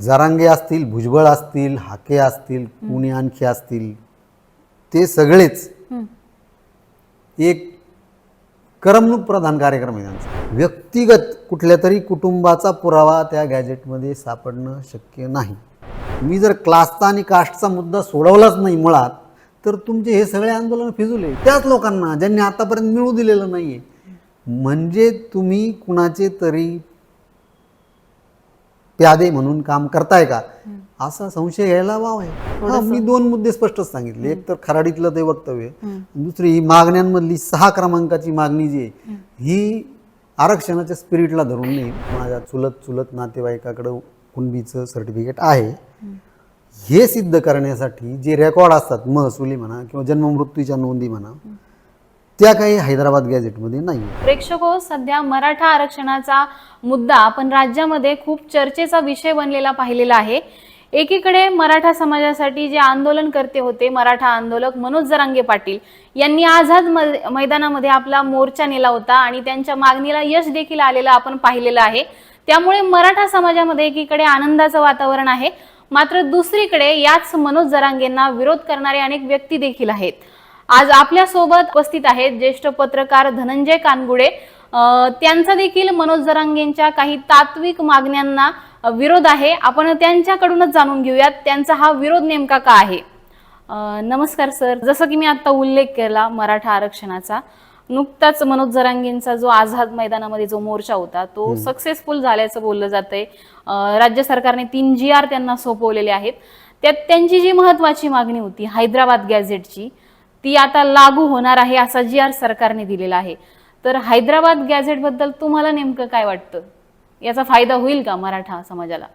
जरांगे असतील भुजबळ असतील हाके असतील कुणी आणखी असतील ते सगळेच. एक करमणूक प्रधान कार्यक्रम आहे त्यांचा. व्यक्तिगत कुठल्या तरी कुटुंबाचा पुरावा त्या गॅजेटमध्ये सापडणं शक्य नाही. मी जर क्लासचा आणि कास्टचा मुद्दा सोडवलाच नाही मुळात तर तुमचे हे सगळे आंदोलन फिजूले त्याच लोकांना ज्यांनी आतापर्यंत मिळू दिलेलं नाहीये. म्हणजे तुम्ही कुणाचे तरी प्यादे म्हणून काम करताय का? असा संशय घ्यायला वाव आहे. मी दोन मुद्दे स्पष्टच सांगितले. एक तर खराडीतलं ते वक्तव्य दुसरी ही मागण्यांमधली सहा क्रमांकाची मागणी जी आहे ही आरक्षणाच्या स्पिरिटला धरून नाही माझ्या चुलत चुलत नातेवाईकाकडं कुणबीचं सर्टिफिकेट आहे. हे सिद्ध करण्यासाठी जे रेकॉर्ड असतात महसुली म्हणा किंवा जन्ममृत्यूच्या नोंदी म्हणा त्या काही हैदराबाद गॅझेटमध्ये नाही प्रेक्षक हो सध्या मराठा आरक्षणाचा मुद्दा आपण राज्यामध्ये खूप चर्चेचा विषय बनलेला पाहिलेला आहे. एकीकडे मराठा समाजासाठी जे आंदोलन करते होते मराठा आंदोलक मनोज जरांगे पाटील यांनी आझाद मैदानामध्ये आपला मोर्चा नेला होता आणि त्यांच्या मागणीला यश देखील आलेलं आपण पाहिलेलं आहे. त्यामुळे मराठा समाजामध्ये एकीकडे आनंदाचं वातावरण आहे. मात्र दुसरीकडे याच मनोज जरांगेंना विरोध करणारे अनेक व्यक्ती देखील आहेत. आज आपल्यासोबत उपस्थित आहेत ज्येष्ठ पत्रकार धनंजय कानगुडे. त्यांचा देखील मनोज जरांगेंच्या काही तात्विक मागण्यांना विरोध आहे. आपण त्यांच्याकडूनच जाणून घेऊयात. त्यांचा हा विरोध नेमका का आहे? नमस्कार सर. जसं की मी आता उल्लेख केला मराठा आरक्षणाचा नुकताच मनोज जरांगेंचा जो आझाद मैदानामध्ये जो मोर्चा होता तो सक्सेसफुल झाल्याचं बोललं जातंय. राज्य सरकारने तीन जी आर त्यांना सोपवलेले आहेत. त्यात त्यांची जी महत्वाची मागणी होती हैदराबाद गॅझेटची ती आता लागू होणार आहे असा जी आर सरकारने दिलेला आहे. तर हैदराबाद गॅझेटबद्दल तुम्हाला नेमकं काय वाटतं? याचा फायदा होईल का मराठा समाजाला?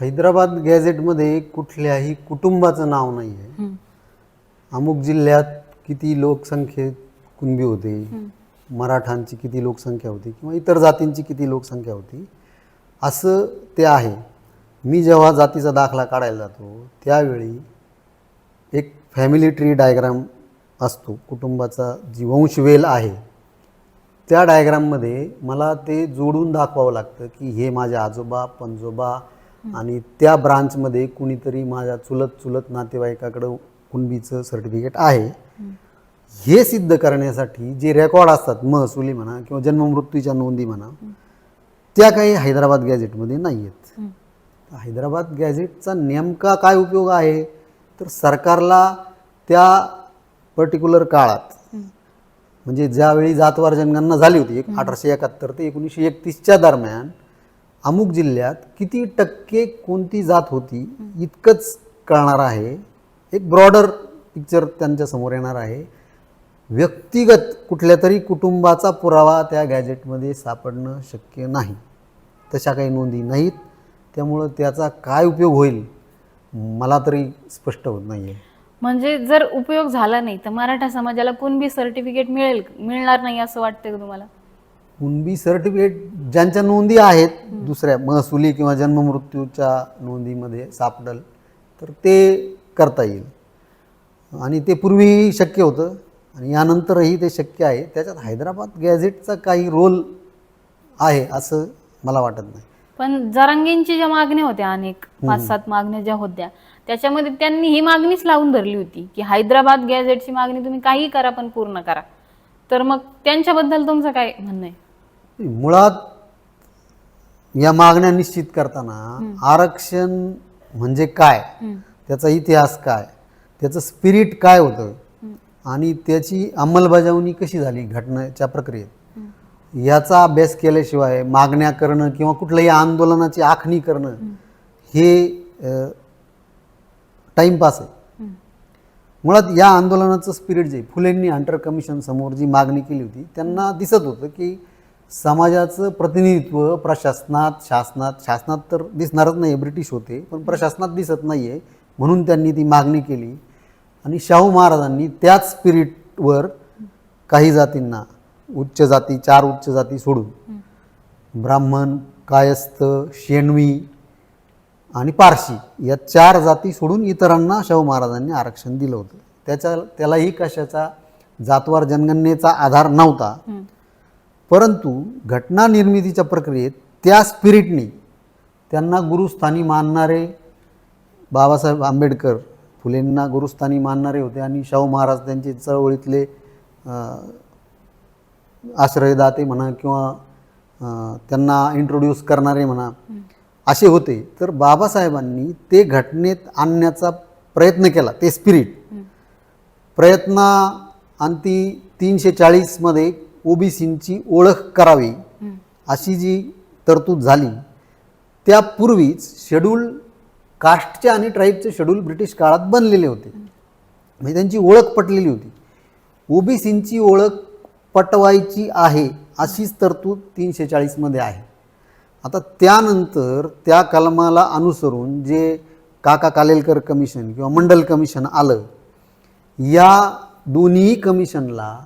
हैदराबाद गॅझेटमध्ये कुठल्याही कुटुंबाचं नाव नाही आहे. अमुक जिल्ह्यात किती लोकसंख्येत कुणबी होते मराठांची किती लोकसंख्या होती किंवा इतर जातींची किती लोकसंख्या होती असं ते आहे. मी जेव्हा जातीचा दाखला काढायला जातो त्यावेळी फॅमिली ट्री डायग्राम असतो कुटुंबाचा जी वंशवेल आहे. त्या डायग्राममध्ये मला ते जोडून दाखवावं लागतं की हे माझे आजोबा पणजोबा आणि त्या ब्रांचमध्ये कुणीतरी माझ्या चुलत चुलत नातेवाईकाकडं कुणबीचं सर्टिफिकेट आहे. हे सिद्ध करण्यासाठी जे रेकॉर्ड असतात महसुली म्हणा किंवा जन्ममृत्यूच्या नोंदी म्हणा त्या काही हैदराबाद गॅझेटमध्ये नाही आहेत हैदराबाद गॅझेटचा नेमका काय उपयोग आहे? तर सरकारला त्या पर्टिक्युलर काळात म्हणजे ज्यावेळी जातवार जनगणना झाली होती एक अठराशे एकाहत्तर ते एकोणीसशे एकतीसच्या दरम्यान अमुक जिल्ह्यात किती टक्के कोणती जात होती इतकंच कळणार आहे. एक ब्रॉडर पिक्चर त्यांच्यासमोर येणार आहे. व्यक्तिगत कुठल्या तरी कुटुंबाचा पुरावा त्या गॅजेटमध्ये सापडणं शक्य नाही. तशा काही नोंदी नाहीत. त्यामुळं त्याचा काय उपयोग होईल मला तरी स्पष्ट होत नाही आहे म्हणजे जर उपयोग झाला नाही तर मराठा समाजाला कुणबी सर्टिफिकेट मिळेल मिळणार नाही असं वाटतंय का तुम्हाला? कुणबी सर्टिफिकेट ज्यांच्या नोंदी आहेत दुसऱ्या महसुली किंवा जन्ममृत्यूच्या नोंदीमध्ये सापडल तर ते करता येईल. आणि ते पूर्वी शक्य होतं आणि यानंतरही ते शक्य आहे. त्याच्यात हैदराबाद गॅझेटचा काही रोल आहे असं मला वाटत नाही. पण जरांगेंची ज्या मागण्या होत्या अनेक पाच सात मागण्या ज्या होत्या त्याच्यामध्ये त्यांनी ही मागणीच लावून धरली होती की हैदराबाद गॅझेटची मागणी तुम्ही काही करा पण पूर्ण करा. तर मग त्यांच्याबद्दल तुमचं काय म्हणणं आहे? मुळात या मागण्या निश्चित करताना आरक्षण म्हणजे काय? त्याचा इतिहास काय? त्याचं स्पिरिट काय होतं? आणि त्याची अंमलबजावणी कशी झाली घटनेच्या प्रक्रियेत? याचा अभ्यास केल्याशिवाय मागण्या करणं किंवा कुठल्याही आंदोलनाची आखणी करणं हे टाईमपास आहे. मुळात या आंदोलनाचं स्पिरिट जे फुलेंनी हंटर कमिशन समोर जी मागणी केली होती त्यांना दिसत होतं की समाजाचं प्रतिनिधित्व प्रशासनात शासनात शासनात तर दिसणारच नाही ब्रिटिश होते पण प्रशासनात दिसत नाही आहे म्हणून त्यांनी ती मागणी केली. आणि शाहू महाराजांनी त्याच स्पिरिटवर काही जातींना उच्च जाती चार उच्च जाती सोडून. ब्राह्मण कायस्थ शेणवी आणि पारशी या चार जाती सोडून इतरांना शाहू महाराजांनी आरक्षण दिलं होतं. त्याच्या त्यालाही कशाचा जातवार जनगणनेचा आधार नव्हता. परंतु घटना निर्मितीच्या प्रक्रियेत त्या स्पिरिटनी त्यांना गुरुस्थानी मानणारे बाबासाहेब आंबेडकर फुलेंना गुरुस्थानी मानणारे होते आणि शाहू महाराज त्यांचे चळवळीतले आश्रयदाते म्हणा किंवा त्यांना इंट्रोड्यूस करणारे म्हणा असे होते. तर बाबासाहेबांनी ते घटनेत आणण्याचा प्रयत्न केला ते स्पिरिट प्रयत्न आणि ती तीनशे चाळीसमध्ये ओबीसींची ओळख करावी अशी जी तरतूद झाली त्यापूर्वीच शेड्यूल कास्टचे आणि ट्राईबचे शेड्यूल ब्रिटिश काळात बनलेले होते. म्हणजे त्यांची ओळख पटलेली होती. ओबीसींची ओळख पटवायची आहे अशीच तरतूद तीनशे चाळीसमध्ये आहे. आता त्यानंतर त्या कलमाला अनुसरून जे काका कालेलकर कमिशन किंवा मंडल कमिशन आलं या दोन्ही कमिशनला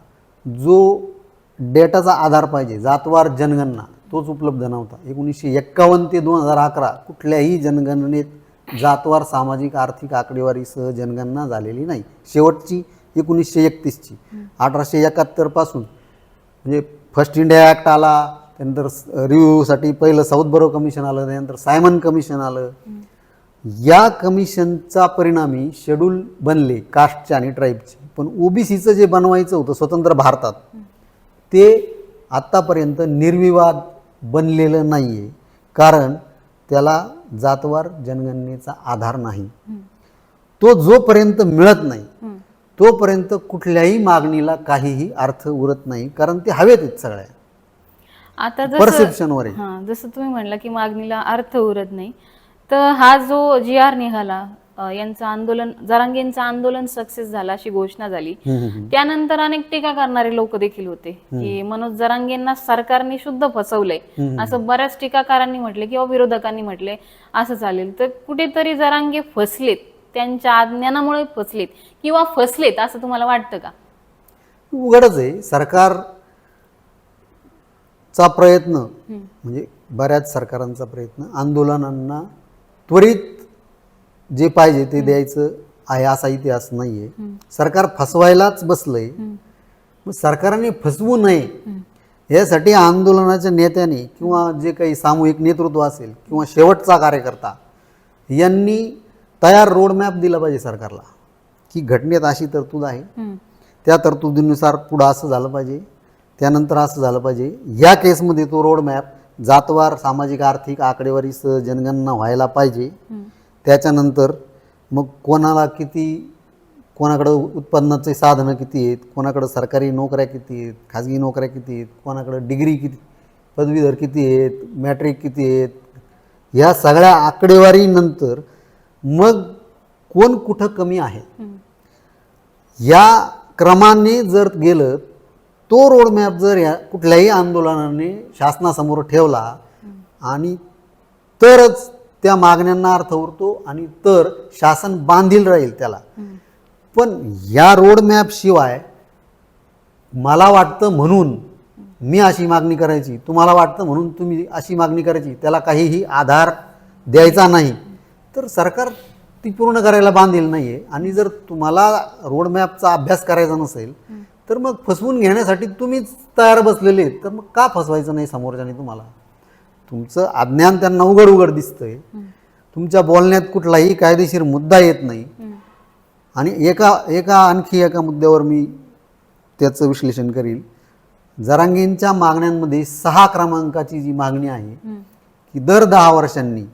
जो डेटाचा आधार पाहिजे जातवार जनगणना तोच उपलब्ध नव्हता. एकोणीसशे एक्कावन्न ते दोन हजार अकरा कुठल्याही जनगणनेत जातवार सामाजिक आर्थिक आकडेवारीसह जनगणना झालेली नाही. शेवटची एकोणीसशे एकतीसची. अठराशे एकाहत्तरपासून म्हणजे फर्स्ट इंडिया ॲक्ट आला त्यानंतर रिव्ह्यूसाठी पहिलं साऊथ बरो कमिशन आलं त्यानंतर सायमन कमिशन आलं. या कमिशनचा परिणामी शेड्यूल बनले कास्टचे आणि ट्राईबचे. पण ओबीसीचं जे बनवायचं होतं स्वतंत्र भारतात ते आत्तापर्यंत निर्विवाद बनलेलं नाही आहे कारण त्याला जातवार जनगणनेचा आधार नाही. तो जोपर्यंत मिळत नाही तोपर्यंत कुठल्याही मागणीला काहीही अर्थ उरत नाही कारण ते हवेत आहेत सगळ्या. आता जसं परसेप्शनवर हा जसं तुम्ही म्हणला की मागणीला अर्थ उरत नाही तर हा जो जी आर निघाला यांचं आंदोलन जरांगेंचं आंदोलन सक्सेस झालं अशी घोषणा झाली. त्यानंतर अनेक टीका करणारे लोक देखील होते की मनोज जरांगेंना सरकारने शुद्ध फसवलंय. असं बऱ्याच टीकाकारांनी म्हटले किंवा विरोधकांनी म्हटले असं चालेल. तर कुठेतरी जरांगे फसलेत. त्यांच्या अज्ञानामुळे फसलेत किंवा फसलेत असं तुम्हाला वाटतं का? उघडच आहे. सरकारचा प्रयत्न म्हणजे बऱ्याच सरकारांचा प्रयत्न आंदोलनांना त्वरित जे पाहिजे ते द्यायचं आहे असा इतिहास नाही आहे सरकार फसवायलाच बसलंय. मग सरकारने फसवू नये यासाठी आंदोलनाच्या नेत्याने किंवा जे काही सामूहिक नेतृत्व असेल किंवा शेवटचा कार्यकर्ता यांनी तयार रोडमॅप दिला पाहिजे सरकारला. की घटनेत अशी तरतूद आहे. त्या तरतुदीनुसार पुढं असं झालं पाहिजे. त्यानंतर असं झालं पाहिजे. या केसमध्ये तो रोडमॅप जातवार सामाजिक आर्थिक आकडेवारीसह जनगणना व्हायला पाहिजे. त्याच्यानंतर मग कोणाला किती कोणाकडं उत्पन्नाचे साधनं किती आहेत कोणाकडं सरकारी नोकऱ्या किती आहेत खाजगी नोकऱ्या किती आहेत कोणाकडं डिग्री किती पदवीधर किती आहेत मॅट्रिक किती आहेत ह्या सगळ्या आकडेवारीनंतर मग कोण कुठं कमी आहे? या क्रमाने जर गेलं तो रोडमॅप जर या कुठल्याही आंदोलनाने शासनासमोर ठेवला आणि तरच त्या मागण्यांना अर्थ उरतो आणि तर शासन बांधील राहील त्याला. पण या रोडमॅप शिवाय मला वाटतं म्हणून मी अशी मागणी करायची तुम्हाला वाटतं म्हणून तुम्ही अशी मागणी करायची त्याला काहीही आधार द्यायचा नाही. तर सरकार ती पूर्ण करायला बांधील नाही आहे आणि जर तुम्हाला रोडमॅपचा अभ्यास करायचा नसेल तर मग फसवून घेण्यासाठी तुम्हीच तयार बसलेले आहेत. तर मग का फसवायचं नाही समोरच्याने तुम्हाला? तुमचं अज्ञान त्यांना उघड उघड दिसतंय. तुमच्या बोलण्यात कुठलाही कायदेशीर मुद्दा येत नाही. आणि एका एका आणखी एका मुद्द्यावर मी त्याचं विश्लेषण करील. जरांगेंच्या मागण्यांमध्ये सहा क्रमांकाची जी मागणी आहे की दर दहा वर्षांनी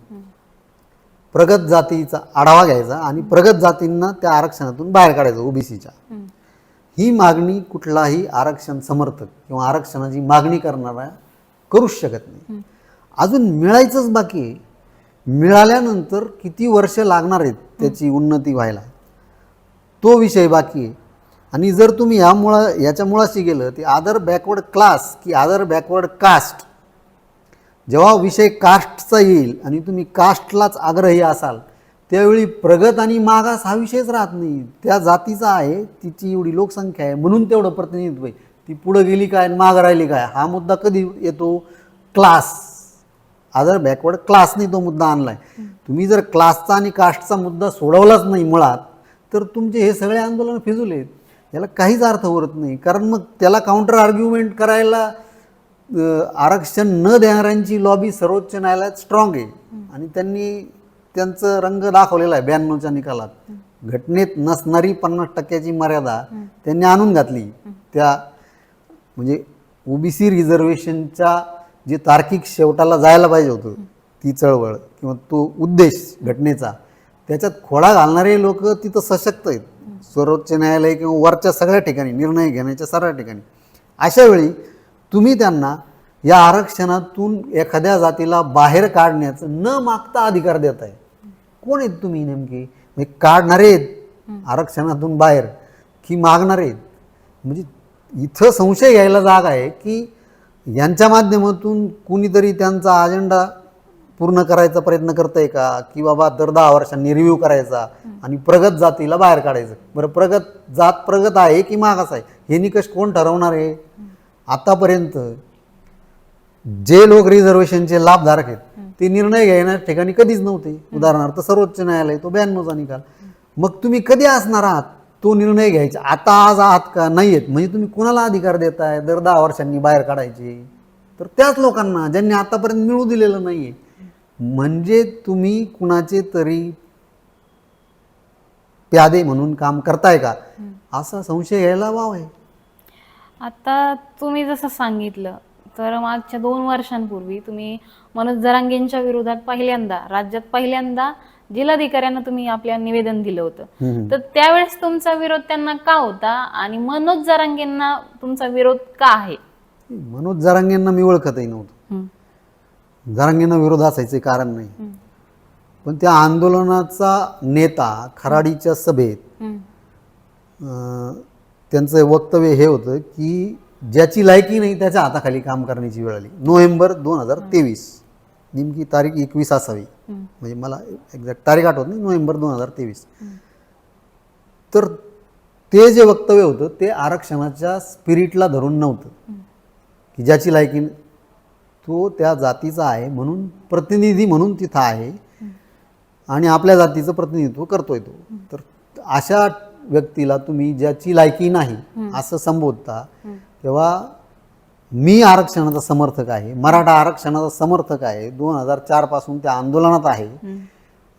प्रगत जातीचा आढावा घ्यायचा आणि प्रगत जातींना त्या आरक्षणातून बाहेर काढायचं ओबीसीच्या. ही मागणी कुठलाही आरक्षण समर्थक किंवा आरक्षणाची मागणी करणारा करूच शकत नाही. अजून मिळायचंच बाकी आहे. मिळाल्यानंतर किती वर्ष लागणार आहेत त्याची उन्नती व्हायला? तो विषय बाकी आहे. आणि जर तुम्ही या मुळा याच्या मुळाशी गेलं ते आदर बॅकवर्ड क्लास की आदर बॅकवर्ड कास्ट जेव्हा विषय कास्टचा येईल आणि तुम्ही कास्टलाच आग्रही असाल त्यावेळी प्रगत आणि मागास हा विषयच राहत नाही. त्या जातीचा आहे तिची एवढी लोकसंख्या आहे म्हणून तेवढं प्रतिनिधित्व आहे. ती पुढं गेली काय आणि मागं राहिली काय हा मुद्दा कधी येतो? क्लास. आदर बॅकवर्ड क्लासने तो मुद्दा आणला आहे तुम्ही जर क्लासचा आणि कास्टचा मुद्दा सोडवलाच नाही मुळात तर तुमचे हे सगळे आंदोलन फिजूल आहेत. याला काहीच अर्थ उरत नाही. कारण मग त्याला काउंटर आर्ग्युमेंट करायला आरक्षण न देणाऱ्यांची लॉबी सर्वोच्च न्यायालयात स्ट्रॉंग आहे. आणि त्यांनी त्यांचं रंग दाखवलेला आहे ब्याण्णवच्या निकालात. घटनेत नसणारी पन्नास टक्क्याची मर्यादा त्यांनी आणून घातली. त्या म्हणजे ओबीसी रिझर्वेशनच्या जे तार्किक शेवटाला जायला पाहिजे होतं ती चळवळ किंवा तो उद्देश घटनेचा त्याच्यात खोडा घालणारे लोक तिथं सशक्त आहेत. सर्वोच्च न्यायालय किंवा वरच्या सगळ्या ठिकाणी निर्णय घेण्याच्या सगळ्या ठिकाणी. अशा वेळी तुम्ही त्यांना या आरक्षणातून एखाद्या जातीला बाहेर काढण्याचं न मागता अधिकार देत आहे कोण आहेत तुम्ही नेमके? म्हणजे काढणारे आहेत आरक्षणातून बाहेर की मागणारे आहेत? म्हणजे इथं संशय घ्यायला जाग आहे की यांच्या माध्यमातून कुणीतरी त्यांचा अजेंडा पूर्ण करायचा प्रयत्न करतंय का? की बाबा दर दहा वर्षांनी रिव्ह्यू करायचा आणि प्रगत जातीला बाहेर काढायचं. बरं प्रगत जात प्रगत आहे की मागास आहे? हे निकष कोण ठरवणार आहे? आतापर्यंत जे लोक रिझर्वेशनचे लाभधारक आहेत ते निर्णय घेण्या ठिकाणी कधीच नव्हते. उदाहरणार्थ सर्वोच्च न्यायालय तो ब्याण्णवचा निकाल. मग तुम्ही कधी असणार आहात? तो निर्णय घ्यायचा. आता आज आहात का? नाही आहेत म्हणजे तुम्ही कुणाला अधिकार देताय? दर दहा वर्षांनी बाहेर काढायचे. तर त्याच लोकांना ज्यांनी आतापर्यंत मिळू दिलेलं नाहीये म्हणजे तुम्ही कुणाचे तरी प्यादे म्हणून काम करताय का? असा संशय घ्यायला वाव आहे. आता तुम्ही जसं सांगितलं तर मागच्या दोन वर्षांपूर्वी तुम्ही मनोज जरांगेंच्या विरोधात पहिल्यांदा राज्यात पहिल्यांदा जिल्हाधिकाऱ्यांना तुम्ही आपल्या निवेदन दिलं होतं. तर त्यावेळेस तुमचा विरोध त्यांना का होता आणि मनोज जरांगेंना तुमचा विरोध का आहे? मनोज जरांगेंना मी ओळखतही नव्हतं. जरांगेंना विरोध असायचे कारण नाही. पण त्या आंदोलनाचा नेता खराडीच्या सभेत त्यांचं वक्तव्य हे होतं की ज्याची लायकी नाही त्याच्या हाताखाली काम करण्याची वेळ आली. नोव्हेंबर दोन हजार तेवीस. नेमकी तारीख एकवीस असावी. म्हणजे मला एक्झॅक्ट तारीख आठवत नाही नोव्हेंबर दोन हजार तेवीस. तर ते जे वक्तव्य होतं ते आरक्षणाच्या स्पिरिटला धरून नव्हतं. की ज्याची लायकी तो त्या जातीचा आहे म्हणून प्रतिनिधी म्हणून तिथं आहे. आणि आपल्या जातीचं प्रतिनिधित्व करतोय तो. तर अशा व्यक्तीला तुम्ही ज्याची लायकी नाही असं संबोधता तेव्हा मी आरक्षणाचा समर्थक आहे मराठा आरक्षणाचा समर्थक आहे दोन हजार चारपासून त्या आंदोलनात आहे.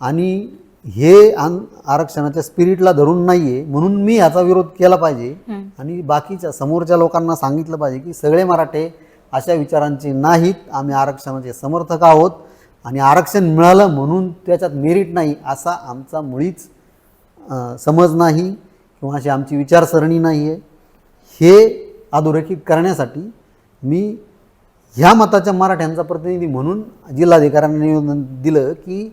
आणि हे आरक्षणाच्या स्पिरिटला धरून नाहीये म्हणून मी याचा विरोध केला पाहिजे. आणि बाकीच्या समोरच्या लोकांना सांगितलं पाहिजे की सगळे मराठे अशा विचारांचे नाहीत आम्ही आरक्षणाचे समर्थक आहोत. आणि आरक्षण मिळालं म्हणून त्याच्यात मेरिट नाही असा आमचा मुळीच समज नाही किंवा अशी आमची विचारसरणी नाही आहे हे अधोरेखित करण्यासाठी मी ह्या मताच्या मराठ्यांचा प्रतिनिधी म्हणून जिल्हाधिकाऱ्यांना निवेदन दिलं की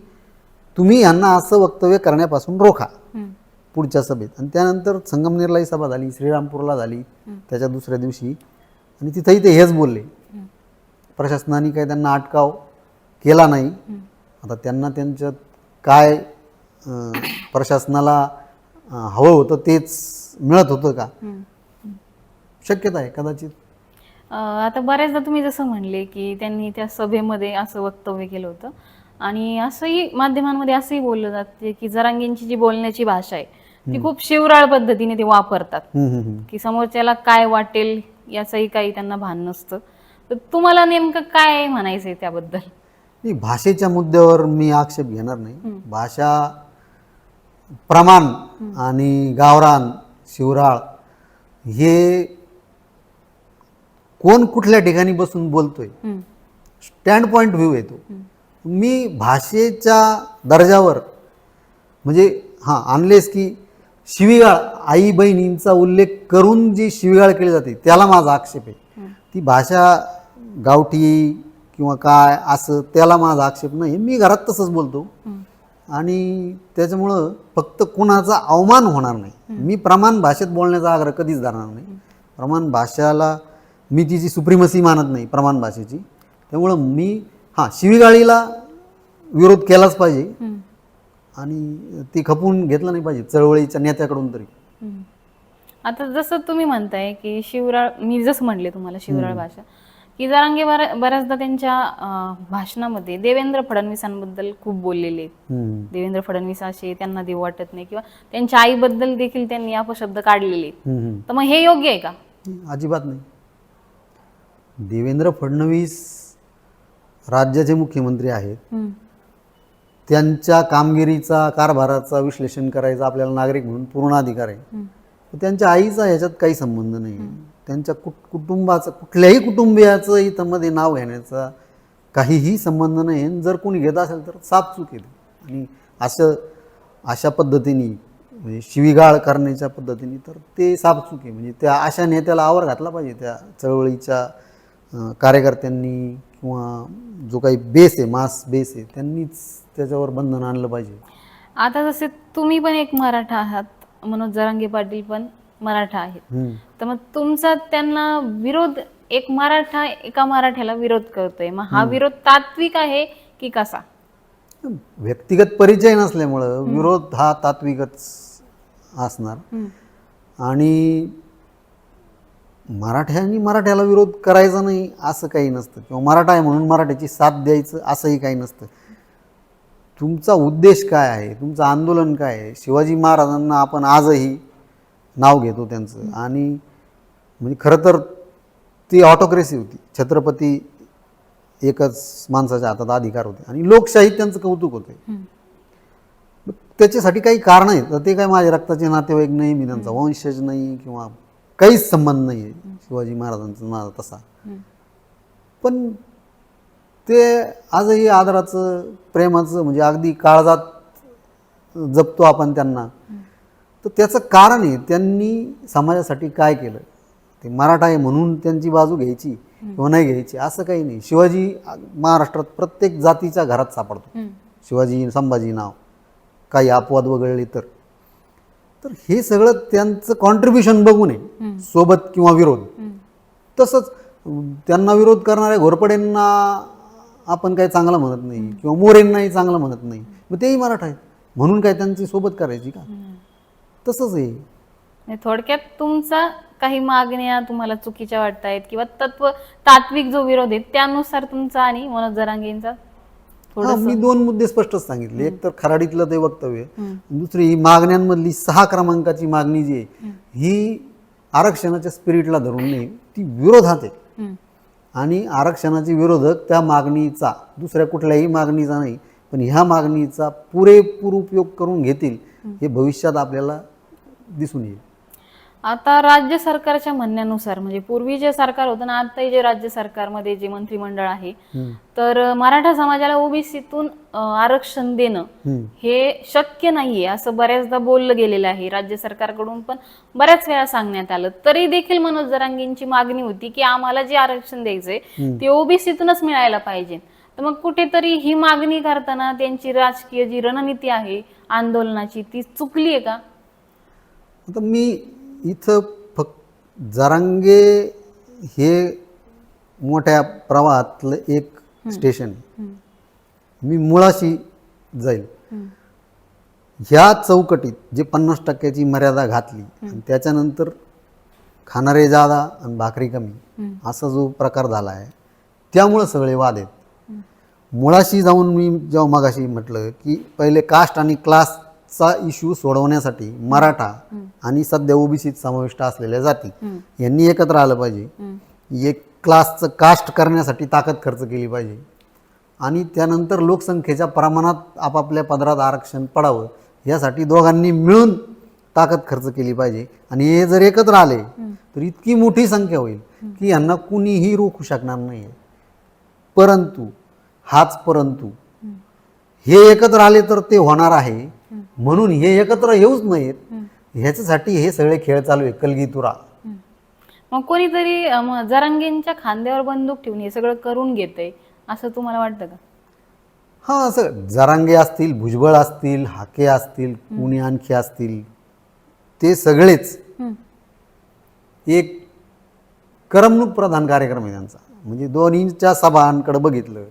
तुम्ही यांना असं वक्तव्य करण्यापासून रोखा पुढच्या सभेत. आणि त्यानंतर संगमनेरलाही सभा झाली श्रीरामपूरला झाली त्याच्या दुसऱ्या दिवशी. आणि तिथंही ते हेच बोलले. प्रशासनाने काही त्यांना अटकाव केला नाही. आता त्यांना त्यांच्यात काय प्रशासनाला हवं होतं तेच मिळत होतं का. शक्यता आहे कदाचित. आता बऱ्याचदा तुम्ही जसं म्हणले की त्यांनी त्या सभेमध्ये असं वक्तव्य केलं होतं. आणि असंही माध्यमांमध्ये असंही बोललं जाते की जरांगींची जी बोलण्याची भाषा आहे ती खूप शिवराळ पद्धतीने ते वापरतात. की समोरच्याला काय वाटेल याचंही काही त्यांना भान नसतं. तर तुम्हाला नेमकं काय म्हणायचंय त्याबद्दल? भाषेच्या मुद्द्यावर मी आक्षेप घेणार नाही. भाषा प्रमाण आणि गावरान शिवराळ हे कोण कुठल्या ठिकाणी बसून बोलतोय? स्टँड पॉईंट व्ह्यू येतो. मी भाषेच्या दर्जावर म्हणजे हां अनलेस की शिवीगाळ आई बहिणींचा उल्लेख करून जी शिवीगाळ केली जाते त्याला माझा आक्षेप आहे. ती भाषा गावठी किंवा काय असं त्याला माझा आक्षेप नाही. मी घरात तसंच बोलतो. आणि त्याच्यामुळं फक्त कुणाचा अवमान होणार नाही. मी प्रमाण भाषेत बोलण्याचा आग्रह कधीच धरणार नाही. प्रमाण भाषाला मी तिची सुप्रिमसी मानत नाही प्रमाण भाषेची. त्यामुळं मी हां शिवीगाळीला विरोध केलाच पाहिजे. आणि ती खपून घेतलं नाही पाहिजे चळवळीच्या नेत्याकडून तरी. आता जसं तुम्ही म्हणताय की शिवराळ मी जसं म्हणले तुम्हाला शिवराळ भाषा की जरांगे बऱ्या- बऱ्याचदा त्यांच्या भाषणामध्ये देवेंद्र फडणवीसांबद्दल खूप बोललेले आहेत. देवेंद्र फडणवीस असे त्यांना देव वाटत नाही किंवा त्यांच्या आईबद्दल देखील त्यांनी अपशब्द काढलेले. तर मग हे योग्य आहे का? अजिबात नाही. देवेंद्र फडणवीस राज्याचे मुख्यमंत्री आहेत. त्यांच्या कामगिरीचा कारभाराचा विश्लेषण करायचा आपल्याला नागरिक म्हणून पूर्ण अधिकार आहे. त्यांच्या आईचा ह्याच्यात काही संबंध नाही. त्यांच्या कुट कुटुंबाचं कुठल्याही कुटुंबियाचं इथं मध्ये नाव घेण्याचा काहीही संबंध नाही. जर कोणी घेत असेल तर साफ चूक आहे. आणि असं अशा पद्धतीने म्हणजे शिवीगाळ करण्याच्या पद्धतीने तर ते साफ चूक आहे. म्हणजे त्या अशा नेत्याला आवर घातला पाहिजे त्या चळवळीच्या कार्यकर्त्यांनी किंवा जो काही बेस आहे मास बेस आहे त्यांनीच त्याच्यावर बंधन आणलं पाहिजे. आता जसे तुम्ही पण एक मराठा आहात. मनोज जरांगे पाटील पण मराठा आहेत. तर मग तुमचा त्यांना विरोध एक मराठा एका मराठ्याला विरोध करतोय. मग हा विरोध तात्विक आहे की कसा? व्यक्तिगत परिचय नसल्यामुळं विरोध हा तात्विकच असणार. आणि मराठ्यांनी मराठ्याला विरोध करायचा नाही असं काही नसतं. किंवा मराठा आहे म्हणून मराठ्याची साथ द्यायचं असंही काही नसतं. तुमचा उद्देश काय आहे? तुमचं आंदोलन काय आहे? शिवाजी महाराजांना आपण आजही नाव घेतो त्यांचं. आणि म्हणजे खरं तर ती ऑटोक्रेसी होती. छत्रपती एकच माणसाच्या हातात अधिकार होते. आणि लोकशाहीत त्यांचं कौतुक होते. त्याच्यासाठी काही कारण आहेत. तर ते काय माझ्या रक्ताचे नातेवाईक नाही मी त्यांचा वंशज नाही किंवा काहीच संबंध नाही आहे शिवाजी महाराजांचा माझा तसा. पण ते आजही आदराचं प्रेमाचं म्हणजे अगदी काळजात जपतो आपण त्यांना. तर त्याचं कारण आहे त्यांनी समाजासाठी काय केलं? ते मराठा आहे म्हणून त्यांची बाजू घ्यायची किंवा नाही घ्यायची असं काही नाही. शिवाजी महाराष्ट्रात प्रत्येक जातीच्या घरात सापडतो. शिवाजी संभाजी नाव. काही अपवाद वगळले तर. तर हे सगळं त्यांचं कॉन्ट्रीब्युशन बघू नये सोबत किंवा विरोध. तसंच त्यांना विरोध करणाऱ्या घोरपडेंना आपण काही चांगलं म्हणत नाही किंवा मोरेंनाही चांगलं म्हणत नाही. मग तेही मराठा आहेत. म्हणून काय त्यांची सोबत करायची का? तसंच आहे. थोडक्यात तुमचा काही मागण्या तुम्हाला चुकीच्या वाटतायत किंवा तत्व तात्विक जो विरोध आहे त्यानुसार तुमचा आणि मनोज जरांगेंचा हा, मी दोन मुद्दे स्पष्टच सांगितले. एक तर खराडीतलं ते वक्तव्य. दुसरी ही मागण्यांमधली सहा क्रमांकाची मागणी जी आहे ही आरक्षणाच्या स्पिरिटला धरून नाही ती विरोधात आहे. हम्म. आणि आरक्षणाचे विरोधक त्या मागणीचा दुसऱ्या कुठल्याही मागणीचा नाही पण ह्या मागणीचा पुरेपूर उपयोग करून घेतील हे भविष्यात आपल्याला दिसून येईल. आता राज्य सरकारच्या म्हणण्यानुसार म्हणजे पूर्वी जे सरकार होतं ना आता जे राज्य सरकारमध्ये जे मंत्रिमंडळ आहे. तर मराठा समाजाला ओबीसीतून आरक्षण देणं. हे शक्य नाहीये असं बऱ्याचदा बोललं गेलेलं आहे राज्य सरकारकडून पण बऱ्याच वेळा सांगण्यात आलं तरी देखील मनोज जरांगेंची मागणी होती की आम्हाला जे आरक्षण द्यायचंय ते ओबीसीतूनच मिळायला पाहिजे तर मग कुठेतरी ही मागणी करताना त्यांची राजकीय जी रणनीती आहे आंदोलनाची ती चुकली आहे का आता मी इथं फक्त जरांगे हे मोठ्या प्रवाहातलं एक स्टेशन. मी मुळाशी जाईल. ह्या चौकटीत जे पन्नास टक्क्याची मर्यादा घातली आणि त्याच्यानंतर खाणारे जादा आणि भाकरी कमी. असा जो प्रकार झाला आहे त्यामुळं सगळे वाद आहेत मुळाशी जाऊन मी जेव्हा मगाशी म्हटलं की पहिले कास्ट आणि क्लासचा इश्यू सोडवण्यासाठी मराठा आणि सध्या ओबीसीत समाविष्ट असलेल्या जाती. यांनी एकत्र आलं पाहिजे. एक क्लासचं कास्ट करण्यासाठी ताकद खर्च केली पाहिजे. आणि त्यानंतर लोकसंख्येच्या प्रमाणात आपापल्या पदरात आरक्षण पडावं यासाठी दोघांनी मिळून ताकद खर्च केली पाहिजे. आणि हे जर एकत्र आले तर इतकी मोठी संख्या होईल की यांना कुणीही रोखू शकणार नाही परंतु हाच परंतु हे एकत्र आले तर ते होणार आहे. म्हणून हे एकत्र येऊच नाहीत. ह्याच्यासाठी हे सगळे खेळ चालू आहे कलगीतुरा मग कोणीतरी जरांगेंच्या खांद्यावर बंदूक ठेवून हे सगळं करून घेतंय असं तुम्हाला वाटतं का? हां असं जरांगे असतील भुजबळ असतील हाके असतील कुणी आणखी असतील ते सगळेच. एक करमणूक प्रधान कार्यक्रम आहे त्यांचा. म्हणजे दोन्हीच्या सभांकडे बघितलं.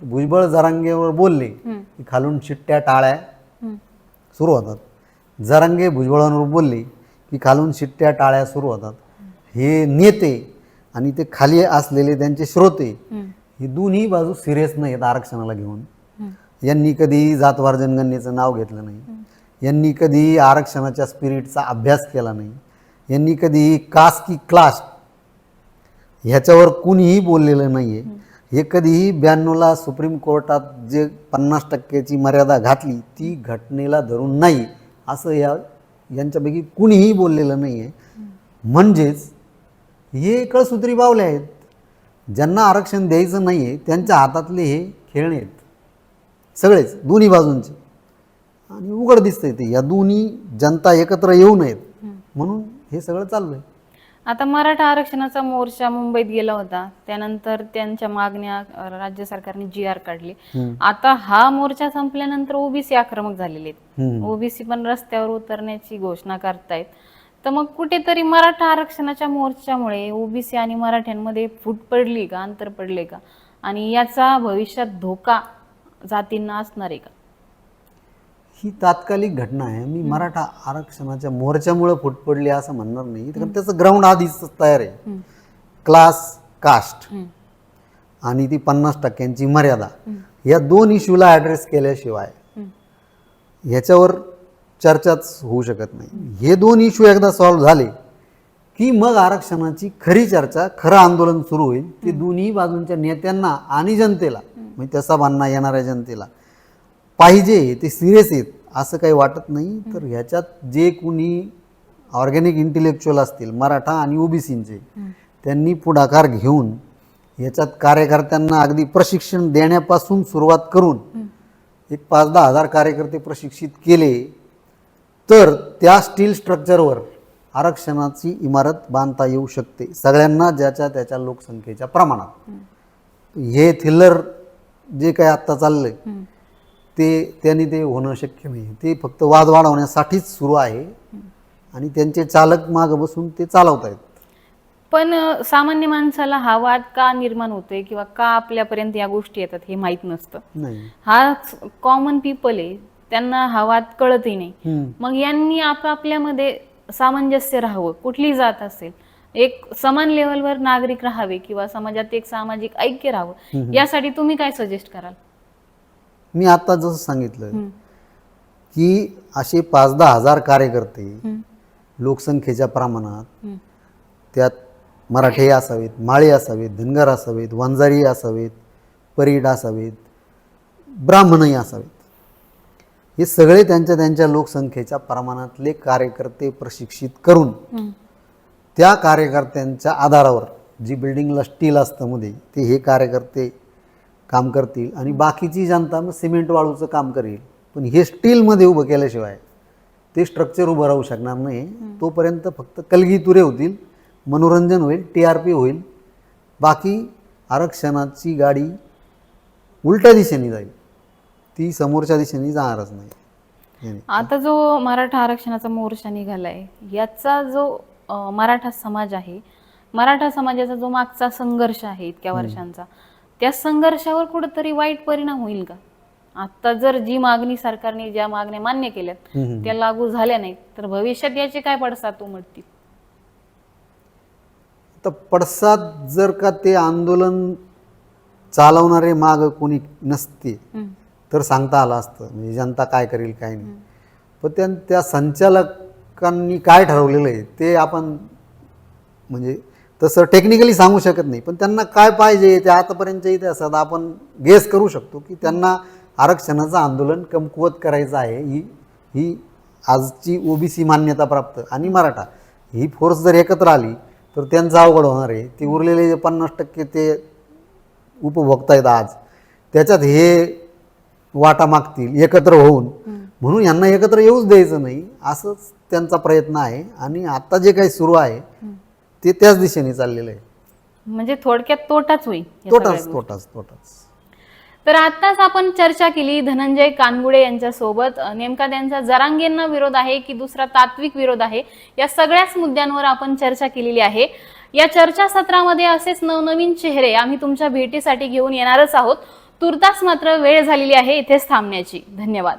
भुजबळ जरांगेवर बोलले. की खालून शिट्ट्या टाळ्या. सुरू होतात. जरांगे भुजबळांवर बोलले की खालून शिट्ट्या टाळ्या सुरू होतात. हे नेते आणि ते खाली असलेले त्यांचे श्रोते. ही दोन्ही बाजू सिरियस नाहीत आरक्षणाला घेऊन. यांनी कधी जातवार जनगणनेचं नाव घेतलं नाही. यांनी कधी आरक्षणाच्या स्पिरिटचा अभ्यास केला नाही. यांनी कधी कास्ट की क्लास ह्याच्यावर कुणीही बोललेलं नाही आहे हे कधीही ब्याण्णवला सुप्रीम कोर्टात जे पन्नास टक्क्याची मर्यादा घातली ती घटनेला धरून नाही असं या यांच्यापैकी कुणीही बोललेलं नाही आहे म्हणजेच हे कळसूत्री बावले आहेत. ज्यांना आरक्षण द्यायचं नाही आहे त्यांच्या हातातले हे खेळणे आहेत. सगळेच दोन्ही बाजूंचे. आणि उघड दिसतंय ते. या दोन्ही जनता एकत्र येऊ नयेत. म्हणून हे सगळं चालू आहे आता मराठा आरक्षणाचा मोर्चा मुंबईत गेला होता. त्यानंतर त्यांच्या मागण्या राज्य सरकारने जी आर काढली. आता हा मोर्चा संपल्यानंतर ओबीसी आक्रमक झालेले आहेत. ओबीसी पण रस्त्यावर उतरण्याची घोषणा करतायत. तर मग कुठेतरी मराठा आरक्षणाच्या मोर्चामुळे ओबीसी आणि मराठ्यांमध्ये फूट पडली का अंतर पडले का? आणि याचा भविष्यात धोका जातींना असणार आहे का? ही तात्कालिक घटना आहे. मी मराठा आरक्षणाच्या मोर्चामुळे फूट पडली असं म्हणणार नाही. कारण त्याचं ग्राउंड आधीच तयार आहे. Class caste. आणि ती पन्नास टक्क्यांची मर्यादा. या दोन इश्यूला ॲड्रेस केल्याशिवाय. ह्याच्यावर चर्चाच होऊ शकत नाही. हे दोन इश्यू एकदा सॉल्व्ह झाले की मग आरक्षणाची खरी चर्चा खरं आंदोलन सुरू होईल. ते दोन्ही बाजूंच्या नेत्यांना आणि जनतेला. म्हणजे त्याचा बांधणा येणाऱ्या जनतेला. पाहिजे ते सिरियस आहेत असं काही वाटत नाही. तर ह्याच्यात जे कुणी ऑर्गॅनिक इंटेलेक्च्युअल असतील मराठा आणि ओबीसींचे त्यांनी पुढाकार घेऊन याच्यात कार्यकर्त्यांना अगदी प्रशिक्षण देण्यापासून सुरुवात करून एक पाच दहा हजार कार्यकर्ते प्रशिक्षित केले तर त्या स्टील स्ट्रक्चरवर आरक्षणाची इमारत बांधता येऊ शकते सगळ्यांना ज्याच्या त्याच्या लोकसंख्येच्या प्रमाणात. हे. थिल्लर जे काय आत्ता चाललंय. ते त्यांनी ते होणं शक्य नाही. ते फक्त वाद वाढवण्यासाठीच सुरू आहे. आणि त्यांचे चालक मागं बसून ते चालवत आहेत. पण सामान्य माणसाला हा वाद का निर्माण होतोय किंवा का आपल्यापर्यंत या गोष्टी येतात हे माहीत नसतं? हा कॉमन पीपल आहे. त्यांना हा वाद कळतही नाही. मग यांनी आपापल्यामध्ये सामंजस्य राहावं कुठली जात असेल? एक समान लेवलवर नागरिक राहावे किंवा समाजात एक सामाजिक ऐक्य राहावं? यासाठी तुम्ही काय सजेस्ट कराल? मी आता जसं सांगितलं. की असे पाच दहा हजार कार्यकर्ते. लोकसंख्येच्या प्रमाणात. त्यात मराठे असावेत माळे असावेत धनगर असावेत वंजारी असावेत परीड असावेत ब्राह्मणही असावेत हे सगळे त्यांच्या त्यांच्या लोकसंख्येच्या प्रमाणातले कार्यकर्ते प्रशिक्षित करून. त्या कार्यकर्त्यांच्या आधारावर जी बिल्डिंगला स्टील असतं मध्ये ते हे कार्यकर्ते काम करतील आणि बाकीची जनता मग सिमेंट वाळूचं काम करेल. पण हे स्टीलमध्ये उभं केल्याशिवाय ते स्ट्रक्चर उभं राहू शकणार नाही. तोपर्यंत फक्त कलगीतुरे होतील मनोरंजन होईल टी आर पी होईल. बाकी आरक्षणाची गाडी उलट्या दिशेने जाईल. ती समोरच्या दिशेने जाणारच नाही. आता जो मराठा आरक्षणाचा मोर्चा निघालाय याचा जो मराठा समाज आहे मराठा समाजाचा जो मागचा संघर्ष आहे इतक्या वर्षांचा त्या संघर्षावर कुठंतरी वाईट परिणाम होईल का आता जर जी मागणी सरकारने ज्या मागण्या मान्य केल्यात. त्या लागू झाल्या नाहीत तर भविष्यात याचे काय पडसाद उमटतील तर पडसाद जर का ते आंदोलन चालवणारे माग कोणी नसते. तर सांगता आलं असतं म्हणजे जनता काय करेल काय नाही पण त्या त्या संचालकांनी काय ठरवलेलं आहे ते आपण म्हणजे तसं टेक्निकली सांगू शकत नाही. पण त्यांना काय पाहिजे ते आतापर्यंतच्या इतिहासात आपण गेस करू शकतो की त्यांना आरक्षणाचं आंदोलन कमकुवत करायचं आहे. ही ही आजची ओबीसी मान्यता प्राप्त आणि मराठा ही फोर्स जर एकत्र आली तर त्यांचं अवघड होणार आहे. ते उरलेले जे पन्नास टक्के ते उपभोक्ता आहेत आज. त्याच्यात हे वाटा मागतील एकत्र होऊन. म्हणून यांना एकत्र येऊच द्यायचं नाही असंच त्यांचा प्रयत्न आहे. आणि आता जे काही सुरू आहे ते त्याच दिशेने चाललेलं आहे. म्हणजे थोडक्यात तोटाच होईल या तोटाच सगळ्या तोटाच तोटाच. तर आताच आपण चर्चा केली धनंजय कानगुडे यांच्यासोबत. अ, नेमका त्यांचा जरांगेंना विरोध आहे की दुसरा तात्विक विरोध आहे? या सगळ्याच मुद्द्यांवर आपण चर्चा केलेली आहे. या चर्चासत्रामध्ये असेच नवनवीन चेहरे आम्ही तुमच्या भेटीसाठी घेऊन येणारच आहोत. तुर्तास मात्र वेळ झालेली आहे इथेच थांबण्याची. धन्यवाद.